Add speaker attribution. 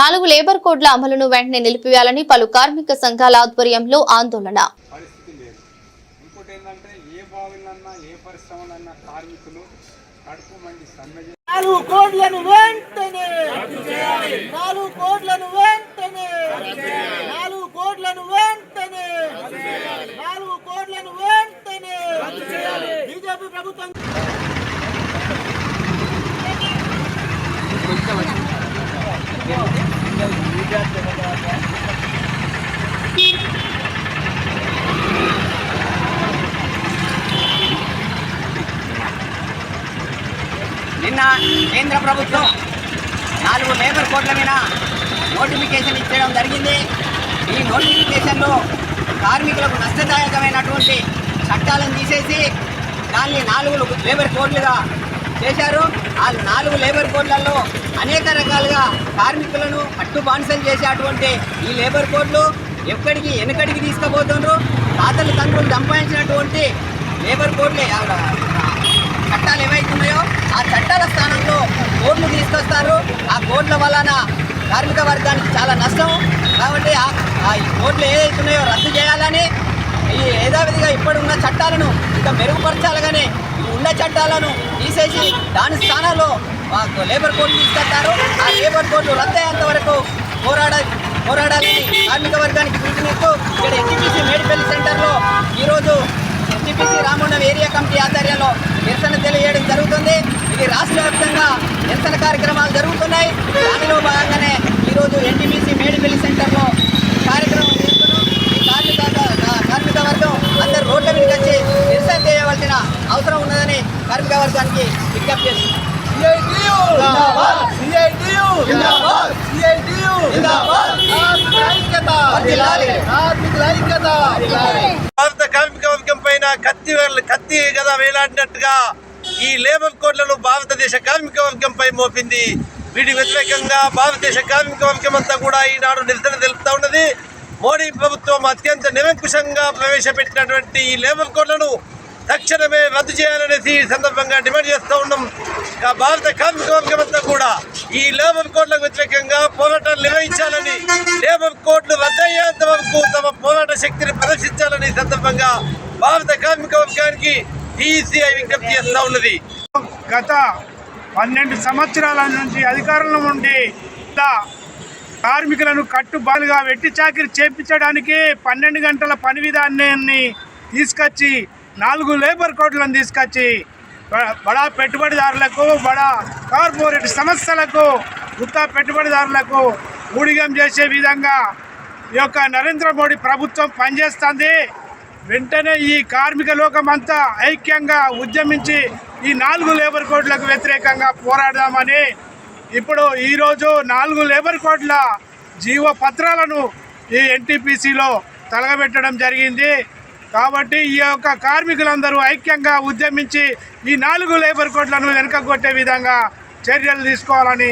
Speaker 1: నాలుగు లేబర్ కోడ్ల అమలును వెంటనే నిలిపివేయాలని పలు కార్మిక సంఘాల ఆధ్వర్యంలో ఆందోళన.
Speaker 2: పరిస్థితి లేదు. ఇంకోటి ఏంటంటే ఏ బావిలన్నా ఏ పరిశ్రమలన్నా కార్మికులు కడుపు మండి సమ్మె చే-
Speaker 3: నాలుగు కోట్లను వెంటనే నాలుగు కోట్లను వెంటనే నాలుగు కోట్లను వెంటనే నాలుగు కోట్లను వెంటనే బీజేపీ ప్రభుత్వం
Speaker 4: నిన్న కేంద్ర ప్రభుత్వం నాలుగు లేబర్ కోడ్ల మీద నోటిఫికేషన్ ఇచ్చడం జరిగింది. ఈ నోటిఫికేషన్లో కార్మికులకు నష్టదాయకమైనటువంటి చట్టాలను తీసేసి దాన్ని నాలుగు లేబర్ కోడ్లుగా చేశారు. ఆ నాలుగు లేబర్ కోడ్లలో అనేక రకాలుగా కార్మికులను పట్టు బానిసలు చేసేటువంటి ఈ లేబర్ కోడ్లు ఎక్కడికి వెనకడికి తీసుకుపోతుండ్రు. తాతలు తండ్రులు సంపాదించినటువంటి లేబర్ కోడ్లే చట్టాలు ఏవైతున్నాయో ఆ చట్టాల స్థానంలో కోడ్లు తీసుకొస్తారు. ఆ కోడ్ల వలన కార్మిక వర్గానికి చాలా నష్టం. కాబట్టి ఆ కోడ్లు ఏదైతున్నాయో రద్దు చేయాలని ఈ యథావిధిగా ఇప్పుడున్న చట్టాలను ఇంకా మెరుగుపరచాలగానే ఉన్న చట్టాలను తీసేసి దాని స్థానంలో మాకు లేబర్ కోడ్లు తీసుకెళ్తారు ఆ లేబర్ కోడ్లు రద్దయ్యేంత వరకు పోరాడ పోరాడాలని కార్మిక వర్గానికి పిలుపునిస్తూ ఇక్కడ ఎన్టీపీసీ మేడిపల్లి సెంటర్లో ఈరోజు ఎన్టీపీసీ రామగుండం ఏరియా కమిటీ ఆధ్వర్యంలో నిరసన తెలియజేయడం జరుగుతుంది. ఇది రాష్ట్ర వ్యాప్తంగా నిరసన కార్యక్రమం జరుగుతున్నాయి దానిలో భాగంగానే ఈరోజు ఎన్టీపీసీ మేడిపల్లి సెంటర్లో ఈ కార్యక్రమం చేస్తున్నాం ఈ కార్మిక కార్మిక వర్గం అందరు రోడ్ల మీదకి వచ్చి నిరసన చేయవలసిన అవసరం ఉన్నదని కార్మిక వర్గానికి విజ్ఞప్తి చేస్తున్నాం.
Speaker 5: భారత కార్మిక వర్గం పైన కత్తి కత్తి గద వేలాడినట్టుగా ఈ లేబర్ కోడ్లను భారతదేశ కార్మిక వర్గంపై మోపింది. వీటి వ్యతిరేకంగా భారతదేశ కార్మిక వర్గం అంతా కూడా ఈనాడు నిరసన తెలుపుతా ఉన్నది. మోడీ ప్రభుత్వం అత్యంత నిరంకుశంగా ప్రవేశపెట్టినటువంటి ఈ లేబర్ కోడ్లను తక్షణమే రద్దు చేయాలనేసి ఈ సందర్భంగా డిమాండ్ చేస్తూ ఉన్నాం. భారత కార్మిక వర్గం కూడా ఈ లేబర్ కోడ్లకు వ్యతిరేకంగా పోరాటాలు నిర్వహించాలని లేబర్ కోడ్లు రద్దయ్యేంత వరకు తమ పోరాట శక్తిని ప్రదర్శించాలని సందర్భంగా భారత కార్మిక వర్గానికి టీసీఐ విజ్ఞప్తి చేస్తూ ఉన్నది.
Speaker 6: గత పన్నెండు సంవత్సరాల నుంచి అధికారంలో ఉండి కార్మికులను కట్టుబాలుగా వెట్టి చాకిరి చేపించడానికి పన్నెండు గంటల పని విధానాన్ని తీసుకొచ్చి నాలుగు లేబర్ కోడ్లను తీసుకొచ్చి బడా పెట్టుబడిదారులకు బడా కార్పొరేట్ సంస్థలకు గుత్త పెట్టుబడిదారులకు ఊడిగం చేసే విధంగా ఈ యొక్క నరేంద్ర మోడీ ప్రభుత్వం పనిచేస్తుంది. వెంటనే ఈ కార్మిక లోకమంతా ఐక్యంగా ఉద్యమించి ఈ నాలుగు లేబర్ కోడ్లకు వ్యతిరేకంగా పోరాడదామని ఇప్పుడు ఈరోజు నాలుగు లేబర్ కోడ్ల జీవ పత్రాలను ఈ ఎన్టీపీసీలో తలగబెట్టడం జరిగింది. కాబట్టి ఈ యొక్క కార్మికులందరూ ఐక్యంగా ఉద్యమించి ఈ నాలుగు లేబర్ కోడ్లను వెనుక కొట్టే విధంగా చర్యలు తీసుకోవాలని